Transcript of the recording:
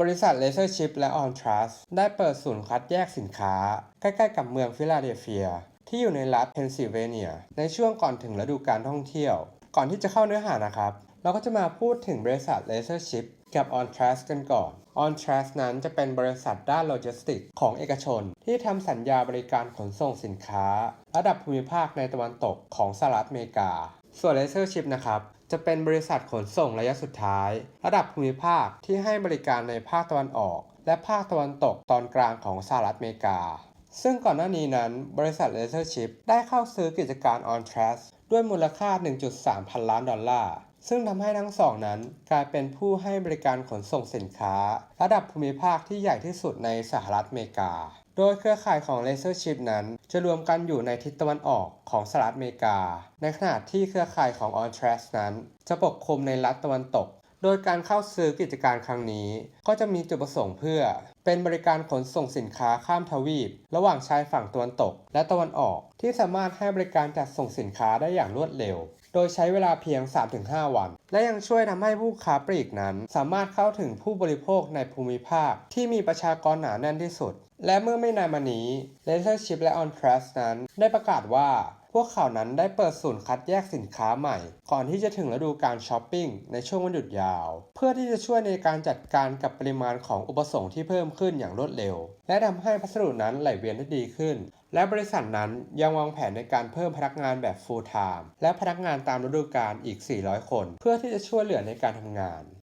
บริษัท Laser Chip และ On Trust ได้เปิดศูนย์คัดแยกสินค้า ใกล้ๆกับเมืองฟิลาเดลเฟีย ที่อยู่ในรัฐเพนซิลเวเนีย ในช่วงก่อนถึงฤดูการท่องเที่ยว ก่อนที่จะเข้าเนื้อหานะครับ เราก็จะมาพูดถึงบริษัท Laser Chip กับ On Trust กันก่อน On Trust นั้นจะเป็นบริษัทด้านโลจิสติกส์ของเอกชน ที่ทำสัญญาบริการขนส่งสินค้า ระดับภูมิภาคในตะวันตกของสหรัฐอเมริกา ส่วน Laser Chip นะครับ จะเป็นบริษัทขนส่งระยะสุดท้าย ระดับภูมิภาคที่ให้บริการในภาคตะวันออก และภาคตะวันตกตอนกลางของสหรัฐอเมริกา ซึ่งก่อนหน้านี้นั้น บริษัท Laser Chip ได้เข้าซื้อกิจการ On Trust ด้วยมูลค่า 1.3 พันล้านดอลลาร์ซึ่งทำให้ทั้งสองนั้นกลายเป็นผู้ให้บริการขนส่งสินค้า ระดับภูมิภาคที่ใหญ่ที่สุดในสหรัฐอเมริกา โดยเครือข่ายของเลเซอร์ชิปนั้นจะรวมกันอยู่ในทิศตะวันออกของสหรัฐอเมริกา ในขณะที่เครือข่ายของออนทรัสนั้น จะปกคลุมในรัฐตะวันตก โดยการเข้าซื้อกิจการครั้งนี้ ก็จะมีจุดประสงค์เพื่อ เป็นบริการขนส่งสินค้าข้ามทวีป ระหว่างชายฝั่งตะวันตกและตะวันออก ที่สามารถให้บริการจัดส่งสินค้าได้อย่างรวดเร็ว โดยใช้เวลาเพียง 3-5 วัน และยังช่วยทำให้ผู้ค้าปลีกนั้น สามารถเข้าถึงผู้บริโภคในภูมิภาค ที่มีประชากรหนาแน่นที่สุด และเมื่อไม่นานมานี้ Laser Chip และ On Trust นั้น ได้ประกาศว่าพวกเขานั้นได้เปิดศูนย์คัดแยกสินค้าใหม่ ก่อนที่จะถึงฤดูการช้อปปิ้งในช่วงวันหยุดยาว เพื่อที่จะช่วยในการจัดการกับปริมาณของอุปสงค์ที่เพิ่มขึ้นอย่างรวดเร็ว และทำให้พัสดุนั้นไหลเวียนได้ดีขึ้น และบริษัทนั้นยังวางแผนในการเพิ่มพนักงานแบบ full time และพนักงานตามฤดูกาลอีก 400 คน เพื่อที่จะช่วยเหลือในการทำงาน